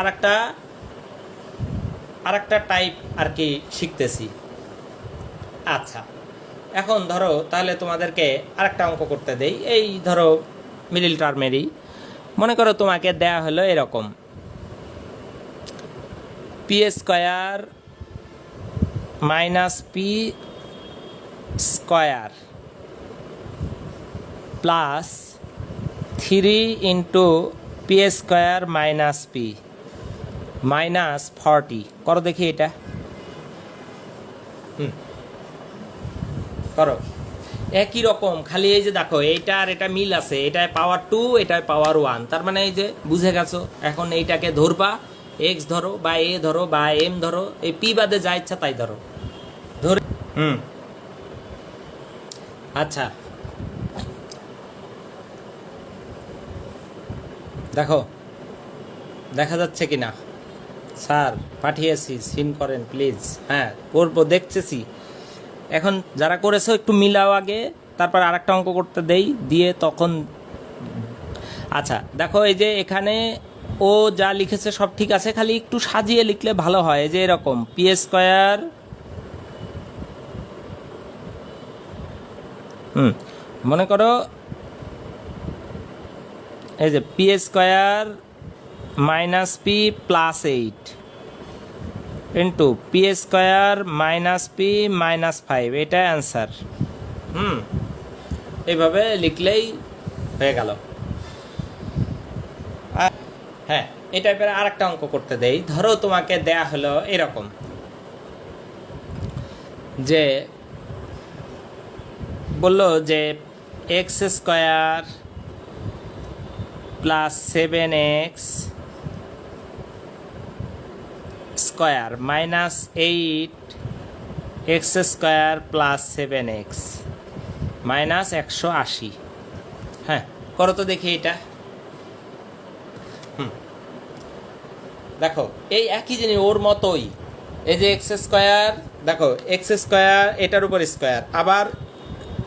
আর একটা আর একটা টাইপ আর কি শিখতেছি। আচ্ছা এখন ধরো তাহলে তোমাদেরকে আরেকটা অঙ্ক করতে দেই। এই ধরো মিডিল টার্মেরই মনে করো তোমাকে দেয়া হলো এরকম। P square minus P square plus three into P square minus P minus forty. করো দেখি এটা। করো। একই রকম, খালি এই যে দেখো, এইটা আর এটা মিল আছে, এটায় পাওয়ার টু এটায় পাওয়ার ওয়ান তার মানে এই যে বুঝে গেছো, এখন এইটাকে ধরবা এক্স ধরো, বা এ ধরো, বা এম ধরো, এই পি বাদে যা ইচ্ছা তাই ধরো। ধরে হুম। আচ্ছা। দেখো, দেখা যাচ্ছে কি না স্যার, পাঠিয়েছি, সিন করেন, প্লিজ। হ্যাঁ করব, দেখতেছি। এখন যারা করেছ, একটু মিলাও আগে, তারপর আরেকটা অঙ্ক করতে দেই, দিয়ে তখন আচ্ছা দেখো এই যে এখানে ও যা লিখেছে সব ঠিক আছে, খালি একটু সাজিয়ে লিখলে ভালো হয়। এই যে এরকম, পি স্কোয়ার হুম, মনে করো এই যে P square minus P plus eight into P square minus P minus five এটা অ্যান্সার হুম, এইভাবে লিখলেই হয়ে গেল। হ্যাঁ এই টাইপের আর একটা অঙ্ক করতে দেই। ধরো তোমাকে দেয়া হলো এরকম যে, বলল যে X square plus seven X square minus eight X square plus seven X minus একশো আশি। হ্যাঁ করো তো দেখি এটা। দেখো, এই একই জিনিস ওর মতোই। এই যে এক্স স্কোয়ার, দেখো, এক্স স্কোয়ার এটার উপর স্কোয়ার, আবার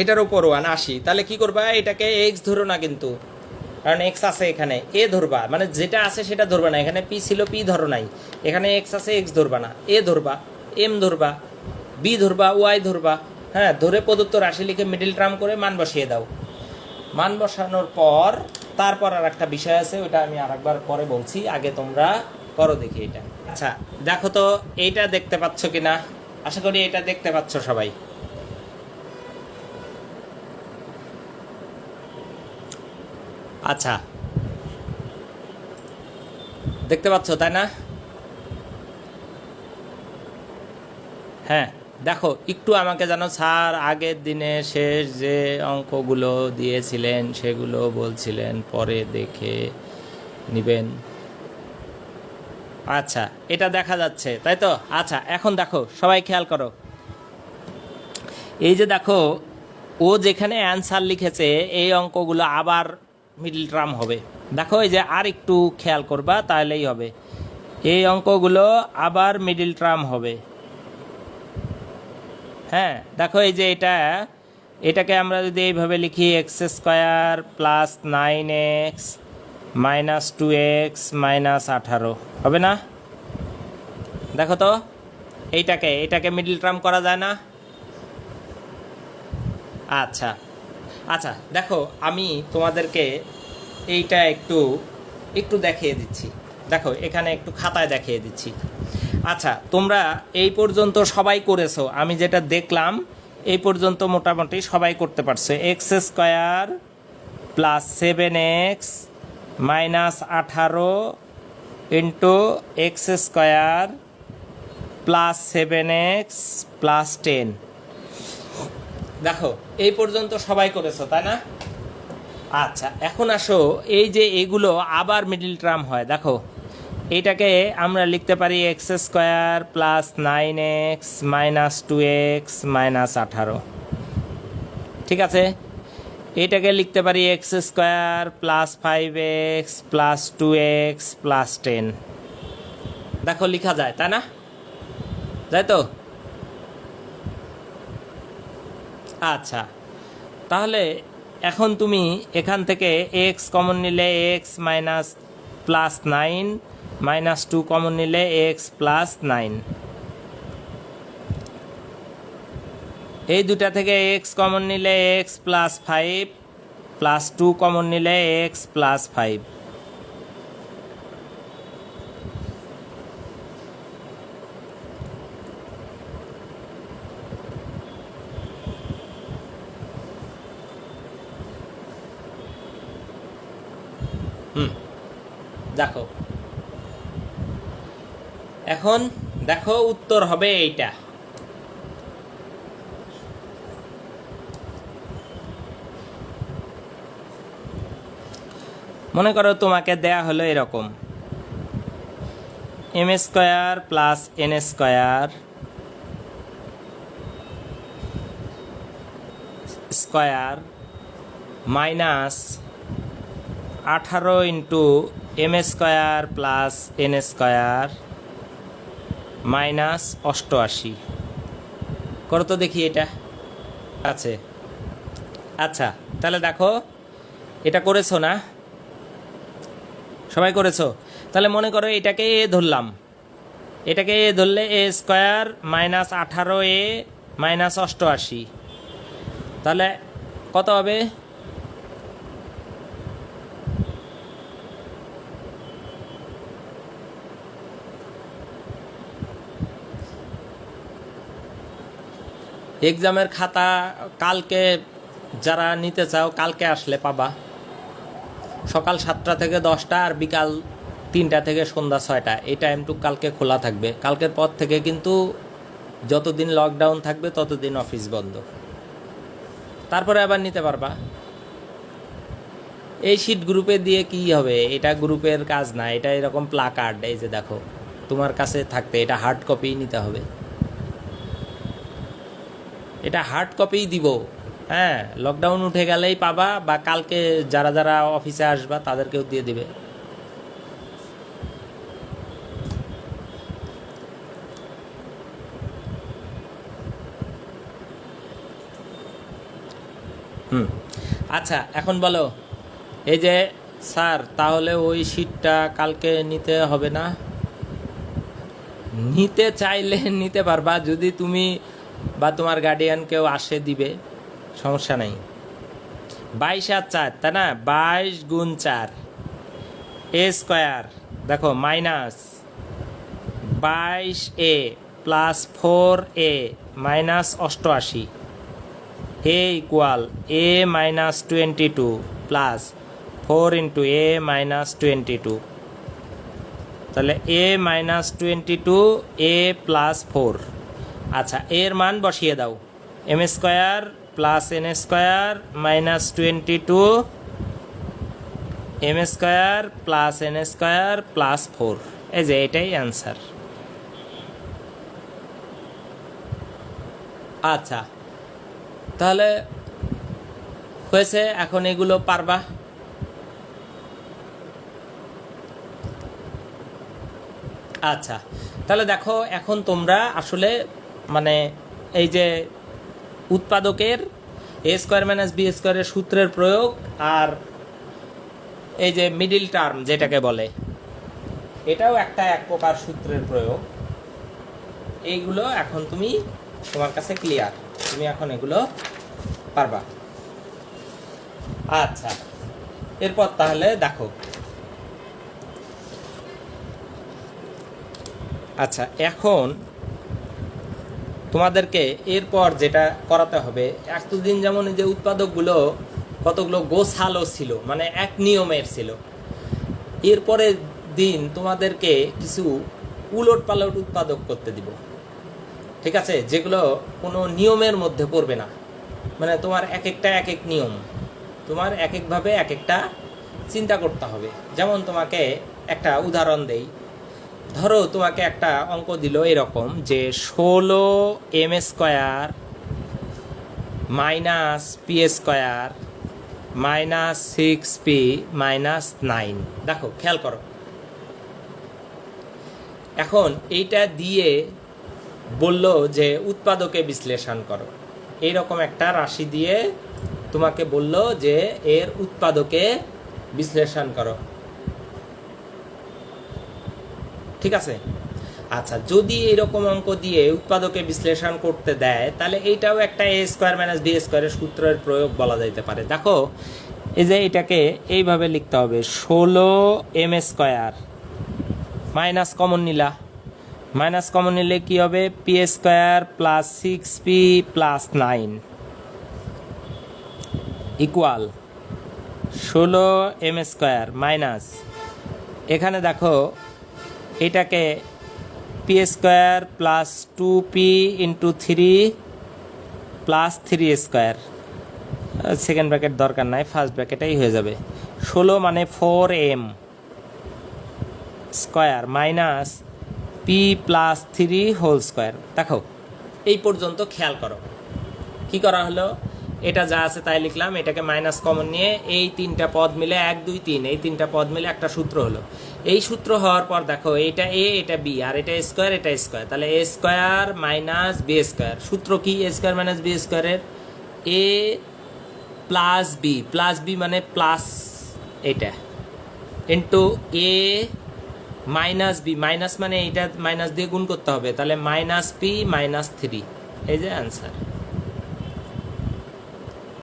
এটার উপর ওয়ান, আশি। তাহলে কি করবা? এটাকে এক্স ধরো না কিন্তু। কারণ এক্স আছে এখানে এ ধরবা মানে যেটা আছে সেটা ধরবা না। এখানে পি ছিল পি ধরো নাই। এখানে এক্স আছে এক্স ধরবা না। এ ধরবা এম ধরবা বি ধরবা ওয়াই ধরবা হ্যাঁ ধরে প্রদত্ত রাশি লিখে মিডিল টার্ম করে মান বসিয়ে দাও। মান বসানোর পর তারপর আর একটা বিষয় আছে, ওটা আমি আরেকবার পরে বলছি। আগে তোমরা করো দেখি এটা। আচ্ছা দেখো তো, এইটা দেখতে পাচ্ছ কিনা? আশা করি এটা দেখতে পাচ্ছ সবাই। আচ্ছা। দেখতে পাচ্ছ, তাই না? হ্যাঁ দেখো, একটু আমাকে জানো স্যার আগের দিনে শেষ যে অঙ্কগুলো দিয়েছিলেন, সেগুলো বলছিলেন, পরে দেখে নেবেন। আচ্ছা এটা দেখা যাচ্ছে, তাই তো? আচ্ছা এখন দেখো, সবাই খেয়াল করো। এই যে দেখো, ও যেখানে অ্যান্সার লিখেছে, এই অঙ্কগুলো আবার মিডল টার্ম হবে। দেখো এই যে আর একটু খেয়াল করবা তাহলেই হবে। এই অঙ্কগুলো আবার মিডল টার্ম হবে। হ্যাঁ দেখো এই যে এটা, এটাকে আমরা যদি এইভাবে লিখি, X square plus nine X minus two X minus আঠারো, হবে না? দেখো তো, এইটাকে, এটাকে মিডল টার্ম করা যায় না? আচ্ছা আচ্ছা দেখো, আমি তোমাদেরকে এইটা একটু একটু দেখিয়ে দিচ্ছি। দেখো, এখানে একটু খাতায় দেখিয়ে দিচ্ছি। আচ্ছা তোমরা এই পর্যন্ত সবাই করেছ, আমি যেটা দেখলাম, এই পর্যন্ত মোটামুটি সবাই করতে পারছ। X square plus seven X minus আঠারো into X square plus seven X plus ten দেখো, এই পর্যন্ত সবাই করেছ, তাই না? আচ্ছা এখন আসো, এই যে এগুলো আবার মিডিল টার্ম হয়, দেখো। এইটাকে আমরা লিখতে পারি X square plus nine X minus two X minus আঠারো। ঠিক আছে? এটাকে লিখতে পারি X square plus five X plus two X plus ten দেখো, লেখা যায়, তাই না? যায় তো? আচ্ছা। তাহলে এখন তুমি এখান থেকে এক্স কমন নিলে X minus plus nine minus two common নিলে এক্স প্লাস নাইন এই দুটা থেকে এক্স কমন নিলে X plus five plus two common নিলে এক্স প্লাস ফাইভ হুম। দেখো। এখন দেখো উত্তর হবে এইটা। মনে করো তোমাকে দেয়া হলো এরকম। M square plus N square square minus আঠারো into M square plus N square minus অষ্টআশি। করো তো দেখি এটা। আছে। আচ্ছা তাহলে দেখো, এটা করেছ না? সবাই করেছ? তাহলে মনে করো এটাকে এ ধরলাম। এটাকে এ ধরলে এ স্কোয়ার মাইনাস আঠারো এ মাইনাস অষ্টআশি। তাহলে কত হবে? এক্সামের খাতা কালকে যারা নিতে চাও, কালকে আসলে পাবা। সকাল সাতটা থেকে দশটা আর বিকাল তিনটা থেকে সন্ধ্যা ছয়টা। এই টাইমটুক কালকে খোলা থাকবে। কালকের পর থেকে কিন্তু যতদিন লকডাউন থাকবে, ততদিন অফিস বন্ধ। তারপরে আবার নিতে পারবা। এই শীট গ্রুপে দিয়ে কি হবে? এটা গ্রুপের কাজ না, এটা এরকম প্লাকার্ড এই যে দেখো। তোমার কাছে থাকতে এটা হার্ড কপি নিতে হবে। এটা হার্ড কপিই দিব। হ্যাঁ লকডাউন উঠে গেলেই পাবা বা কালকে যারা যারা অফিসে আসবা তাদেরকেও দিয়ে দিবে। হুম আচ্ছা এখন বলো। এই যে, স্যার, তাহলে ওই সিটটা কালকে নিতে হবে না? নিতে চাইলে নিতে পারবা। যদি তুমি বা তোমার গার্ডিয়ান কেউ আসে দিবে, সমস্যা নাই। বাইশ আর চার, তাই না? বাইশ গুণ চার। এ স্কোয়ার, দেখো মাইনাস বাইশ A plus four A minus অষ্টআশি। A equal A minus twenty two plus four into A minus twenty two তাহলে A minus twenty two A plus four আচ্ছা এর মান বসিয়ে দাও। M square plus N square minus twenty two M square plus N square plus four এই যে এটাই answer আচ্ছা তাহলে হয়েছে, এখন এগুলো পারবা। আচ্ছা তাহলে দেখো, এখন তোমরা আসলে মানে এই যে উৎপাদকের এ স্কোয়ার মাইনাস বি স্কোয়ারের সূত্রের প্রয়োগ আর এই যে মিডিল টার্ম যেটাকে বলে, এটাও একটা এক প্রকার সূত্রের প্রয়োগ। এইগুলো এখন তুমি তোমার কাছে ক্লিয়ার তুমি এখন এগুলো পারবা। আচ্ছা এরপর তাহলে দেখো। আচ্ছা এখন তোমাদেরকে এরপর যেটা করাতে হবে, এতদিন যেমন যে উৎপাদকগুলো কতগুলো গোছালো ছিল মানে এক নিয়মের ছিল এরপরের দিন তোমাদেরকে কিছু উলট পালট উৎপাদক করতে দিব। ঠিক আছে? যেগুলো কোনো নিয়মের মধ্যে পড়বে না। মানে তোমার এক একটা এক এক নিয়ম, তোমার এক একভাবে এক একটা চিন্তা করতে হবে। যেমন তোমাকে একটা উদাহরণ দেই ধরো, তোমাকে একটা অঙ্ক দিল এরকম যে ষোলো M square minus P square minus six P minus nine. দেখো, খেয়াল করো। এখন এইটা দিয়ে বলল যে উৎপাদকে বিশ্লেষণ করো। এইরকম একটা রাশি দিয়ে তোমাকে বলল যে এর উৎপাদকে বিশ্লেষণ করো। ঠিক আছে? আচ্ছা যদি এরকম অঙ্ক দিয়ে উৎপাদকে বিশ্লেষণ করতে দেয়, তাহলে এইটাও একটা এ স্কোয়ার মাইনাস বি স্কোয়ারের সূত্রের প্রয়োগ বলা যাইতে পারে। দেখো, এই যে এটাকে এইভাবে লিখতে হবে, ষোলো এম স্কোয়ার মাইনাস কমন নিলা। মাইনাস কমন নিলে কী হবে? P square plus six P plus nine equal ষোলো এম স্কোয়ার মাইনাস এখানে দেখো এটাকে P square plus two P into three plus three square second bracket দরকার নাই ফার্স্ট ব্র্যাকেটেই হয়ে যাবে। ষোলো মানে four M square minus P plus three whole square দেখো, এই পর্যন্ত খেয়াল করো। কি করা হলো? এটা যা আছে তাই লিখলাম, এটাকে মাইনাস কমন নিয়ে এই তিনটা পদ মিলে এক, দুই, তিন, এই তিনটা পদ মিলে একটা সূত্র হলো। এই সূত্র হওয়ার পর দেখো, এটা এ এটা বি আর এটা স্কোয়ার এটা স্কোয়ার তাহলে A square minus B square সূত্র কি এ স্কোয়ার মাইনাস বি স্কোয়ারের A plus B plus B মানে প্লাস এটা। Into A minus B minus মানে এইটা মাইনাস দিয়ে গুণ করতে হবে, তাহলে মাইনাস পি মাইনাস থ্রি এই যে অ্যান্সার